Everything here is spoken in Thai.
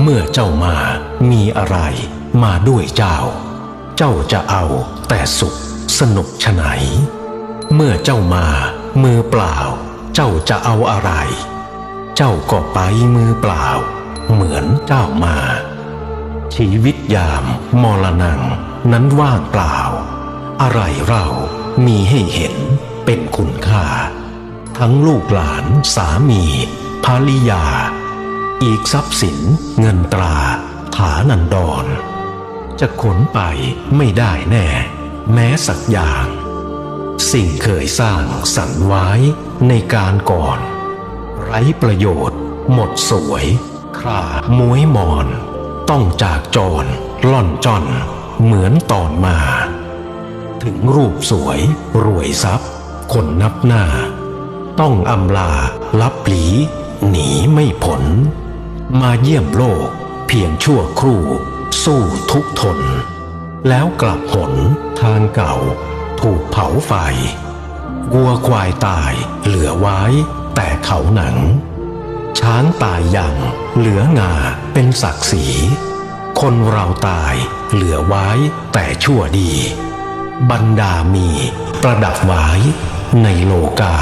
เมื่อเจ้ามามีอะไรมาด้วยเจ้า เจ้าจะเอาแต่สุขสนุกฉไหน เมื่อเจ้ามามือเปล่า เจ้าจะเอาอะไร เจ้าก็ไปมือเปล่า เหมือนเจ้ามา ชีวิตยามมรณงนั้นว่างเปล่า อะไรเรามีให้เห็นเป็นคุณค่า ทั้งลูกหลานสามีภรรยา อีกทรัพย์สินเงินตราฐานันดร จะขนไปไม่ได้แน่ แม้สักอย่าง สิ่งเคยสร้างสรรไว้ในการก่อน ไร้ประโยชน์ หมดสวยคร่ามวยมอน ต้องจากจรล่อนจอนเหมือนตอนมา ถึงรูปสวยรวยทรัพย์ คนนับหน้า ต้องอำลาลับหลีหนีไม่ผล มาเยี่ยมโลกเพียงชั่วครู่ สู้ทุกทน แล้วกลับหนทางเก่า ถูกเผาไฟวัวควายตายเหลือไว้ แต่เขาหนัง ช้างตายอย่างเหลืองาเป็นศักดิ์ศรีคนเราตายเหลือไว้แต่ชั่วดี บรรดามีประดับไว้ในโลกา